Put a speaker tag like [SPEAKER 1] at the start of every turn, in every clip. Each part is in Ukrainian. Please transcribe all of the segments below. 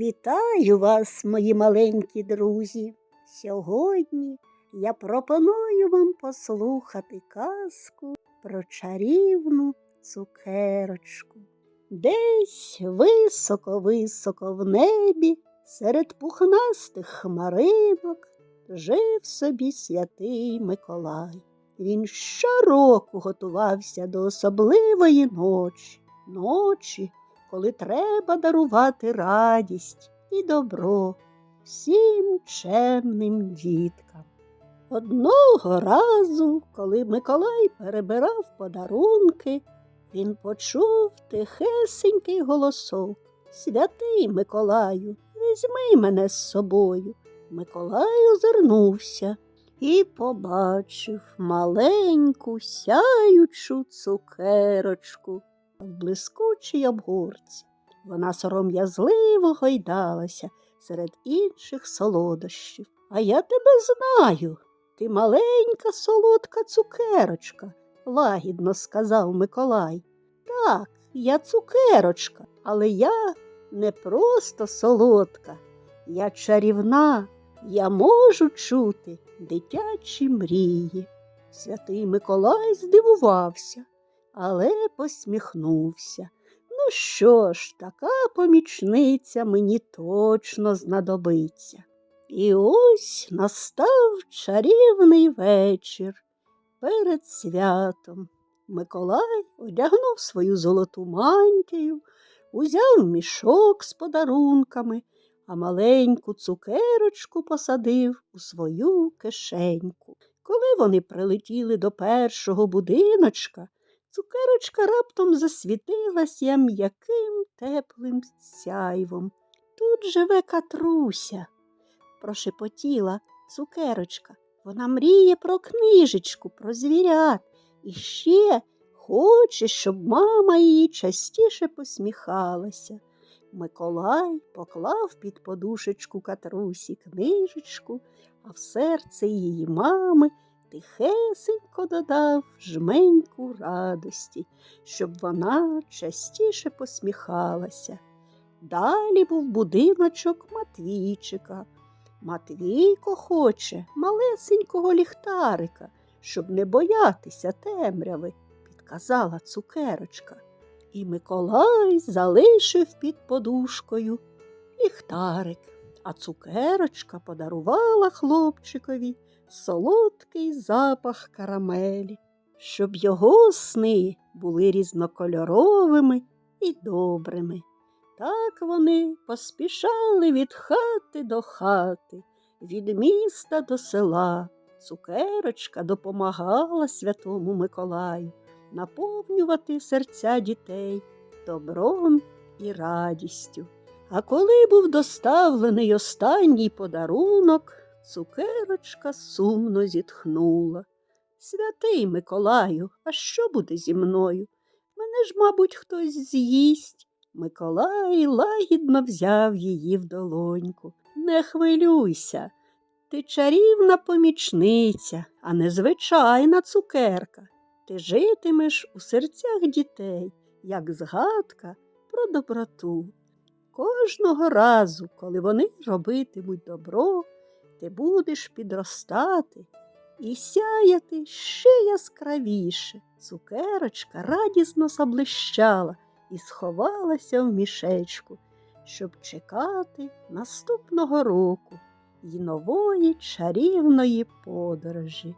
[SPEAKER 1] Вітаю вас, мої маленькі друзі. Сьогодні я пропоную вам послухати казку про чарівну цукерочку. Десь високо-високо в небі, серед пухнастих хмаринок, жив собі святий Миколай. Він щороку готувався до особливої ночі, ночі, коли треба дарувати радість і добро всім чемним діткам. Одного разу, коли Миколай перебирав подарунки, він почув тихесенький голосок. Святий Миколаю, візьми мене з собою. Миколай озирнувся і побачив маленьку сяючу цукерочку в блискучій обгорці. Вона сором'язливо гойдалася серед інших солодощів. А я тебе знаю. Ти маленька солодка цукерочка, лагідно сказав Миколай. Так, я цукерочка, але я не просто солодка, я чарівна, я можу чути дитячі мрії. Святий Миколай здивувався, але посміхнувся. Ну що ж, така помічниця мені точно знадобиться. І ось настав чарівний вечір перед святом. Миколай одягнув свою золоту мантію, узяв мішок з подарунками, а маленьку цукерочку посадив у свою кишеньку. Коли вони прилетіли до першого будиночка, цукерочка раптом засвітилася м'яким теплим сяйвом. Тут живе катруся, прошепотіла цукерочка. Вона мріє про книжечку, про звірят і ще хоче, щоб мама її частіше посміхалася. Миколай поклав під подушечку катрусі книжечку, а в серце її мами тихесенько додав жменьку радості, щоб вона частіше посміхалася. Далі був будиночок Матвійчика. Матвійко хоче малесенького ліхтарика, щоб не боятися темряви, підказала цукерочка. І Миколай залишив під подушкою ліхтарик, а цукерочка подарувала хлопчикові солодкий запах карамелі, щоб його сни були різнокольоровими і добрими. Так вони поспішали від хати до хати, від міста до села. Цукерочка допомагала святому Миколаю наповнювати серця дітей добром і радістю. А коли був доставлений останній подарунок, цукерочка сумно зітхнула. Святий Миколаю, а що буде зі мною? Мене ж, мабуть, хтось з'їсть. Миколай лагідно взяв її в долоньку. Не хвилюйся, ти чарівна помічниця, а не звичайна цукерка. Ти житимеш у серцях дітей, як згадка про доброту. Кожного разу, коли вони робитимуть добро, ти будеш підростати і сяяти ще яскравіше. Цукерочка радісно заблищала і сховалася в мішечку, щоб чекати наступного року й нової чарівної подорожі.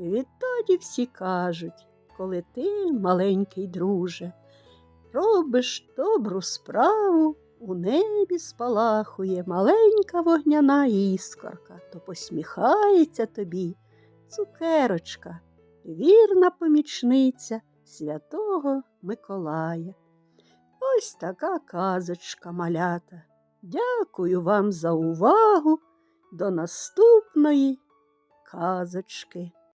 [SPEAKER 1] Відтоді всі кажуть, коли ти, маленький друже, робиш добру справу, у небі спалахує маленька вогняна іскорка, то посміхається тобі цукерочка, вірна помічниця святого Миколая. Ось така казочка малята. Дякую вам за увагу. До наступної казочки.